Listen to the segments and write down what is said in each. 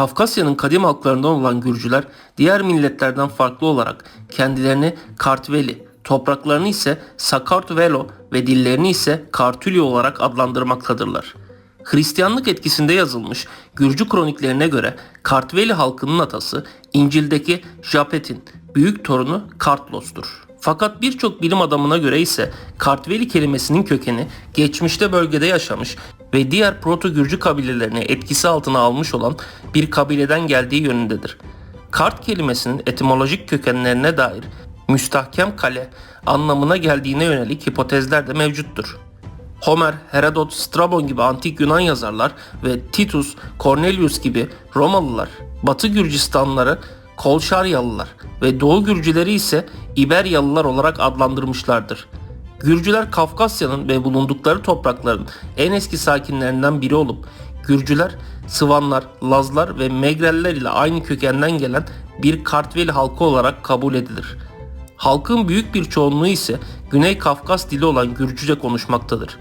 Kafkasya'nın kadim halklarından olan Gürcüler diğer milletlerden farklı olarak kendilerini Kartveli, topraklarını ise Sakartvelo ve dillerini ise Kartülya olarak adlandırmaktadırlar. Hristiyanlık etkisinde yazılmış Gürcü kroniklerine göre Kartveli halkının atası İncil'deki Japet'in büyük torunu Kartlos'tur. Fakat birçok bilim adamına göre ise Kartveli kelimesinin kökeni geçmişte bölgede yaşamış ve diğer Proto-Gürcü kabilelerini etkisi altına almış olan bir kabileden geldiği yönündedir. Kart kelimesinin etimolojik kökenlerine dair müstahkem kale anlamına geldiğine yönelik hipotezler de mevcuttur. Homer, Herodot, Strabon gibi antik Yunan yazarlar ve Titus, Cornelius gibi Romalılar, Batı Gürcistanlıları Kolşaryalılar ve Doğu Gürcüleri ise İberyalılar olarak adlandırmışlardır. Gürcüler Kafkasya'nın ve bulundukları toprakların en eski sakinlerinden biri olup Gürcüler, Sıvanlar, Lazlar ve Megreller ile aynı kökenden gelen bir Kartveli halkı olarak kabul edilir. Halkın büyük bir çoğunluğu ise Güney Kafkas dili olan Gürcüce konuşmaktadır.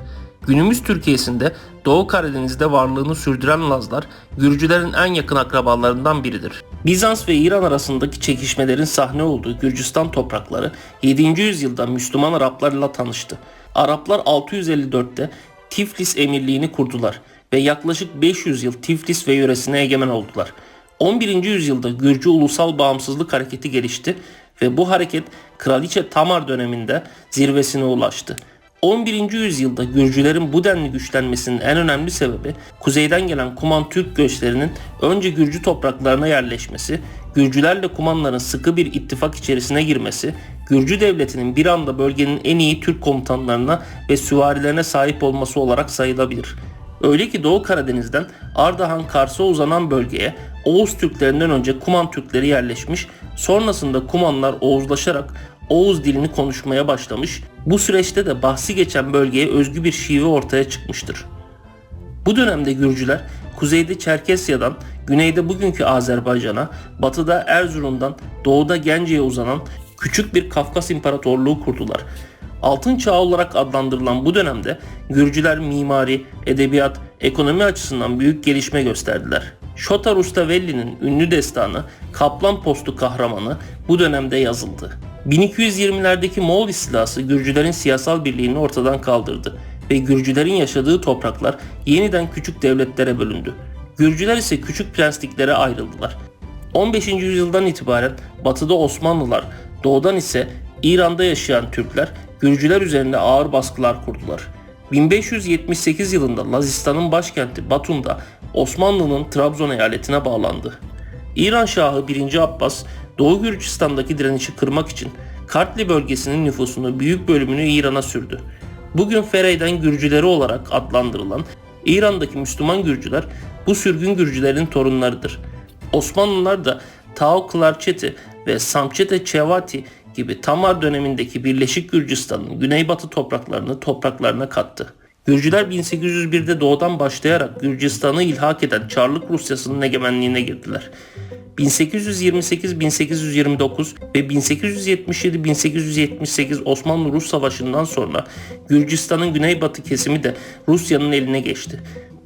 Günümüz Türkiye'sinde Doğu Karadeniz'de varlığını sürdüren Lazlar, Gürcülerin en yakın akrabalarından biridir. Bizans ve İran arasındaki çekişmelerin sahne olduğu Gürcistan toprakları 7. yüzyılda Müslüman Araplarla tanıştı. Araplar 654'te Tiflis emirliğini kurdular ve yaklaşık 500 yıl Tiflis ve yöresine egemen oldular. 11. yüzyılda Gürcü Ulusal Bağımsızlık Hareketi gelişti ve bu hareket Kraliçe Tamar döneminde zirvesine ulaştı. 11. yüzyılda Gürcülerin bu denli güçlenmesinin en önemli sebebi kuzeyden gelen Kuman Türk göçlerinin önce Gürcü topraklarına yerleşmesi, Gürcülerle Kumanların sıkı bir ittifak içerisine girmesi, Gürcü devletinin bir anda bölgenin en iyi Türk komutanlarına ve süvarilerine sahip olması olarak sayılabilir. Öyle ki Doğu Karadeniz'den Ardahan Kars'a uzanan bölgeye Oğuz Türklerinden önce Kuman Türkleri yerleşmiş, sonrasında Kumanlar Oğuzlaşarak Oğuz dilini konuşmaya başlamış, bu süreçte de bahsi geçen bölgeye özgü bir şive ortaya çıkmıştır. Bu dönemde Gürcüler kuzeyde Çerkesya'dan, güneyde bugünkü Azerbaycan'a, batıda Erzurum'dan, doğuda Gence'ye uzanan küçük bir Kafkas İmparatorluğu kurdular. Altın Çağı olarak adlandırılan bu dönemde Gürcüler mimari, edebiyat, ekonomi açısından büyük gelişme gösterdiler. Şota Rustavelli'nin ünlü destanı Kaplan Postu Kahramanı bu dönemde yazıldı. 1220'lerdeki Moğol istilası Gürcülerin siyasal birliğini ortadan kaldırdı ve Gürcülerin yaşadığı topraklar yeniden küçük devletlere bölündü. Gürcüler ise küçük prensliklere ayrıldılar. 15. yüzyıldan itibaren batıda Osmanlılar, doğudan ise İran'da yaşayan Türkler Gürcüler üzerinde ağır baskılar kurdular. 1578 yılında Lazistan'ın başkenti Batum'da Osmanlı'nın Trabzon eyaletine bağlandı. İran Şahı 1. Abbas, Doğu Gürcistan'daki direnişi kırmak için Kartli bölgesinin nüfusunu büyük bölümünü İran'a sürdü. Bugün Fereyden Gürcüleri olarak adlandırılan İran'daki Müslüman Gürcüler bu sürgün Gürcülerin torunlarıdır. Osmanlılar da Tao Klarçeti ve Samçete Çevati gibi Tamar dönemindeki Birleşik Gürcistan'ın güneybatı topraklarını topraklarına kattı. Gürcüler 1801'de doğudan başlayarak Gürcistan'ı ilhak eden Çarlık Rusyası'nın egemenliğine girdiler. 1828-1829 ve 1877-1878 Osmanlı-Rus Savaşı'ndan sonra Gürcistan'ın güneybatı kesimi de Rusya'nın eline geçti.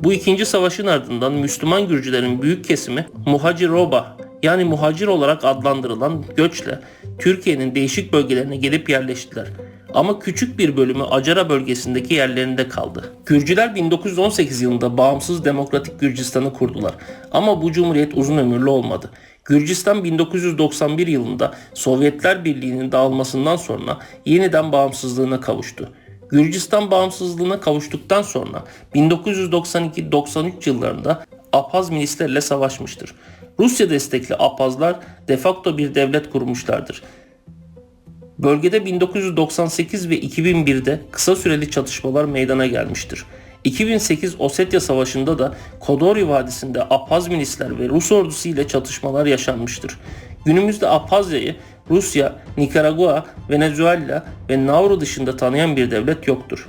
Bu ikinci savaşın ardından Müslüman Gürcülerin büyük kesimi Muhaciroba yani muhacir olarak adlandırılan göçle Türkiye'nin değişik bölgelerine gelip yerleştiler. Ama küçük bir bölümü Acara bölgesindeki yerlerinde kaldı. Gürcüler 1918 yılında bağımsız demokratik Gürcistan'ı kurdular. Ama bu cumhuriyet uzun ömürlü olmadı. Gürcistan 1991 yılında Sovyetler Birliği'nin dağılmasından sonra yeniden bağımsızlığına kavuştu. Gürcistan bağımsızlığına kavuştuktan sonra 1992-93 yıllarında Apaz milislerle savaşmıştır. Rusya destekli Apazlar de facto bir devlet kurmuşlardır. Bölgede 1998 ve 2001'de kısa süreli çatışmalar meydana gelmiştir. 2008 Osetya Savaşı'nda da Kodori Vadisi'nde Apaz milisler ve Rus ordusu ile çatışmalar yaşanmıştır. Günümüzde Apazya'yı Rusya, Nikaragua, Venezuela ve Nauru dışında tanıyan bir devlet yoktur.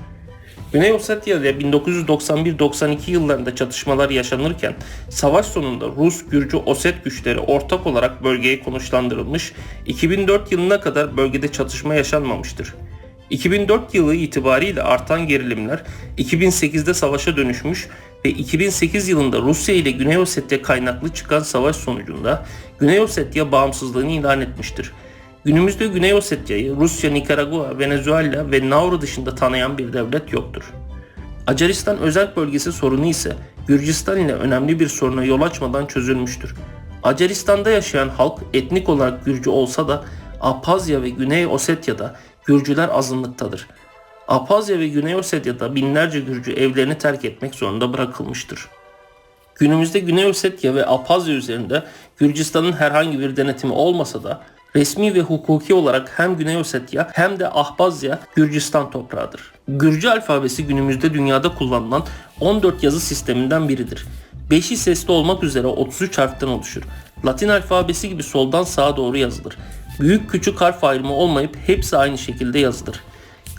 Güney Osetya'da 1991-92 yıllarında çatışmalar yaşanırken savaş sonunda Rus, Gürcü, Oset güçleri ortak olarak bölgeye konuşlandırılmış, 2004 yılına kadar bölgede çatışma yaşanmamıştır. 2004 yılı itibariyle artan gerilimler 2008'de savaşa dönüşmüş ve 2008 yılında Rusya ile Güney Ossetya kaynaklı çıkan savaş sonucunda Güney Ossetya bağımsızlığını ilan etmiştir. Günümüzde Güney Ossetya'yı Rusya, Nikaragua, Venezuela ve Nauru dışında tanıyan bir devlet yoktur. Acaristan özel bölgesi sorunu ise Gürcistan ile önemli bir soruna yol açmadan çözülmüştür. Acaristan'da yaşayan halk etnik olarak Gürcü olsa da Apazya ve Güney Osetya'da Gürcüler azınlıktadır. Apazya ve Güney Osetya'da binlerce Gürcü evlerini terk etmek zorunda bırakılmıştır. Günümüzde Güney Ossetya ve Apazya üzerinde Gürcistan'ın herhangi bir denetimi olmasa da resmi ve hukuki olarak hem Güney Ossetya hem de Ahbazya Gürcistan toprağıdır. Gürcü alfabesi günümüzde dünyada kullanılan 14 yazı sisteminden biridir. 5'i sesli olmak üzere 33 harften oluşur. Latin alfabesi gibi soldan sağa doğru yazılır. Büyük küçük harf ayrımı olmayıp hepsi aynı şekilde yazılır.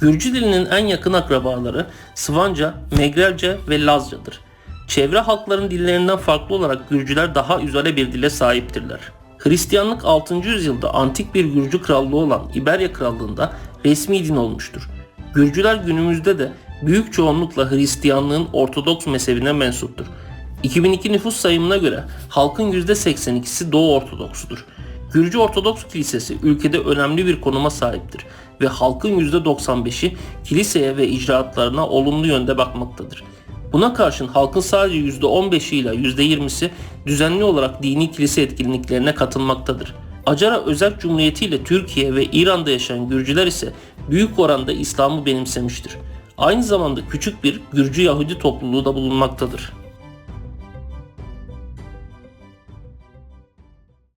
Gürcü dilinin en yakın akrabaları Sıvanca, Megrelce ve Lazcadır. Çevre halkların dillerinden farklı olarak Gürcüler daha izole bir dile sahiptirler. Hristiyanlık 6. yüzyılda antik bir Gürcü krallığı olan İberya Krallığı'nda resmi din olmuştur. Gürcüler günümüzde de büyük çoğunlukla Hristiyanlığın Ortodoks mezhebine mensuptur. 2002 nüfus sayımına göre halkın %82'si Doğu Ortodoks'udur. Gürcü Ortodoks Kilisesi ülkede önemli bir konuma sahiptir ve halkın %95'i kiliseye ve icraatlarına olumlu yönde bakmaktadır. Buna karşın halkın sadece %15'i ile %20'si düzenli olarak dini kilise etkinliklerine katılmaktadır. Acara Özerk Cumhuriyeti ile Türkiye ve İran'da yaşayan Gürcüler ise büyük oranda İslam'ı benimsemiştir. Aynı zamanda küçük bir Gürcü Yahudi topluluğu da bulunmaktadır.